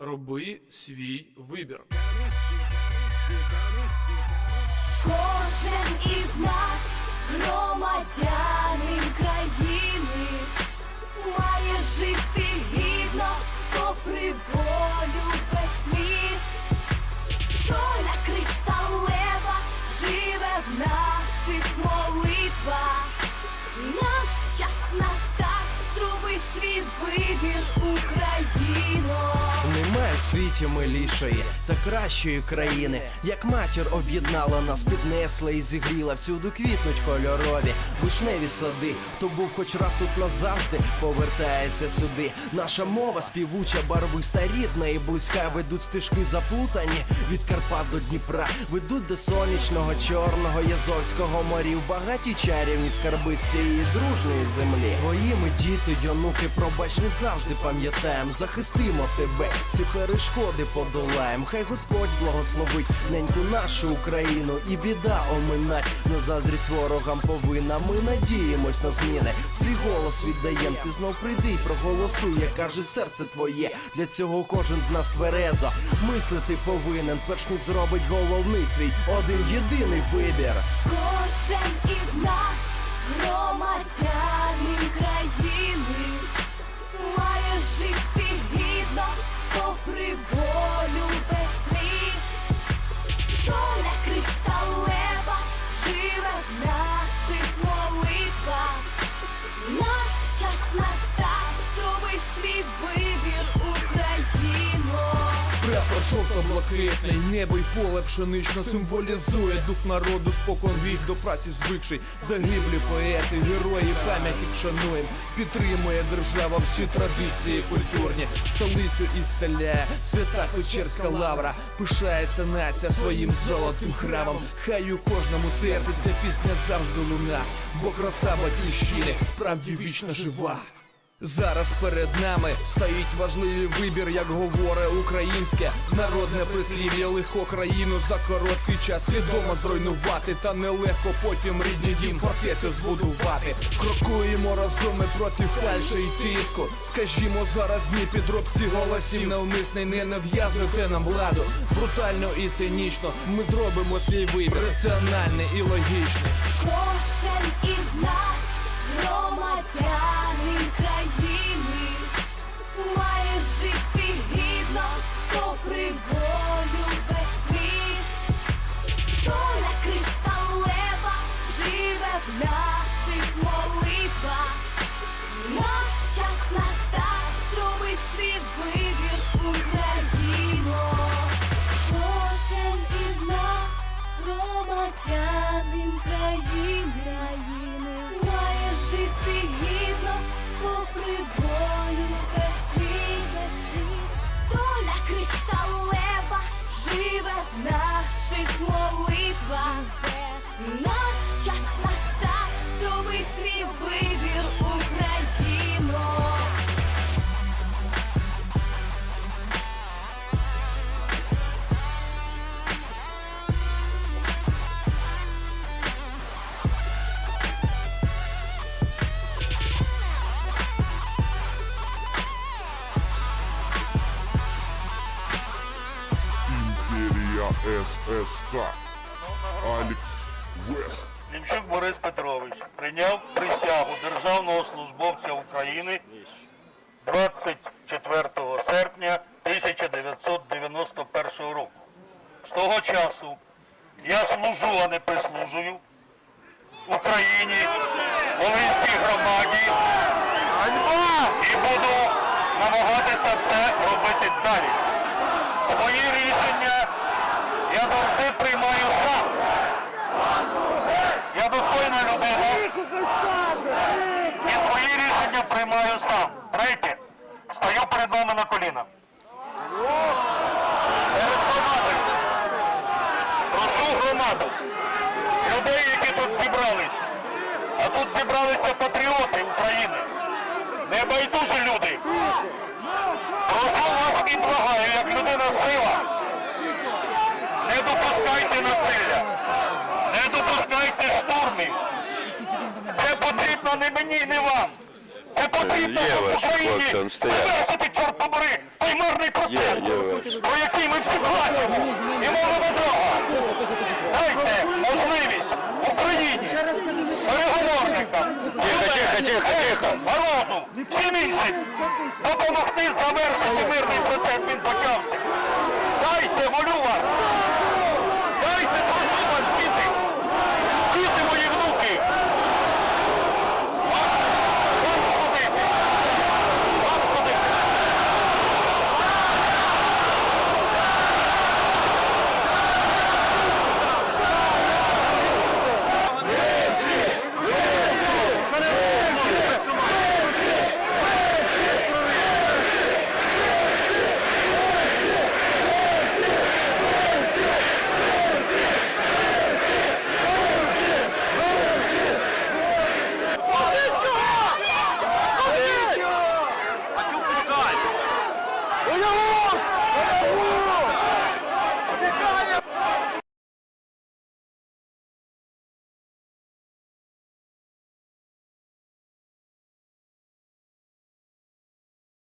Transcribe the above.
Роби свій вибір. Кожен із нас, громадянин країни, світі милішої та кращої країни, як матір об'єднала нас, піднесла і зігріла. Всюди квітнуть кольорові, вишневі сади. Хто був хоч раз тут назавжди, повертається сюди. Наша мова співуча, барвиста, рідна і близька. Ведуть стежки заплутані від Карпат до Дніпра. Ведуть до сонячного, чорного, Язовського морів. Багаті чарівні скарби цієї дружної землі. Твоїми діти, онуки, пробач, не завжди пам'ятаєм. Захистимо тебе, всі перешкоди подолаєм. Хай Господь благословить неньку нашу Україну і біда оминать. На заздрість ворогам повинна. Ми надіємось на зміни. Свій голос віддаєм. Ти знов прийди й проголосуй, як каже серце твоє. Для цього кожен з нас тверезо. Мислити повинен, перш ніж зробить головний свій один єдиний вибір. Кожен із нас, громадянин країни, має жити Прапор жовто-блакитний, небо й поле пшенично символізує дух народу спокон вік до праці звикший. Загиблі поети, герої пам'яті шануєм. Підтримує держава всі традиції культурні. Столицю ісцеляє свята Печерська лавра. Пишається нація своїм золотим храмом. Хай у кожному серці ця пісня завжди луна, бо краса батьківщини справді вічно жива. Зараз перед нами стоїть важливий вибір, як говорить українське народне прислів'я легко країну за короткий час свідомо зруйнувати, та нелегко потім рідний дім фортецю збудувати. Крокуємо разом ми проти фальші і тиску. Скажімо зараз ні підробці голосів навмисний не нав'язуйте нам владу. Брутально і цинічно ми зробимо свій вибір раціональний і логічний. Кожен із нас, громадянин країни, має жити гідно, попри волю без слів. Доля кришталева живе в наших молитвах. Наш час настав, зроби свій вибір, Україно. Кожен із нас, громадянин без слів. Доля кришталева живе в наших молитвах. Наш час настав, ССК. Алекс Вест. Лінчук Борис Петрович прийняв присягу державного службовця України 24 серпня 1991 року. З того часу я служу, а не прислужую Україні, Волинській громаді і буду намагатися це робити далі. Свої рішення я завжди приймаю сам. Я достойна людина і свої рішення приймаю сам. Третє. Стаю перед вами на коліна. Перед громадою. Прошу громаду. Людей, які тут зібрались. А тут зібралися патріоти нами. Це потрібно не мені, не вам. Це потрібно Є в Україні он стоять. завершити, чорт побери, той мирний процес, є про який ми всі плачемо і молимо Бога. Дайте можливість Україні, переговорникам, Тихо, тихо, тихо, тихо. Морозу, всім іншим допомогти завершити мирний процес, він почався. Дайте, молю вас,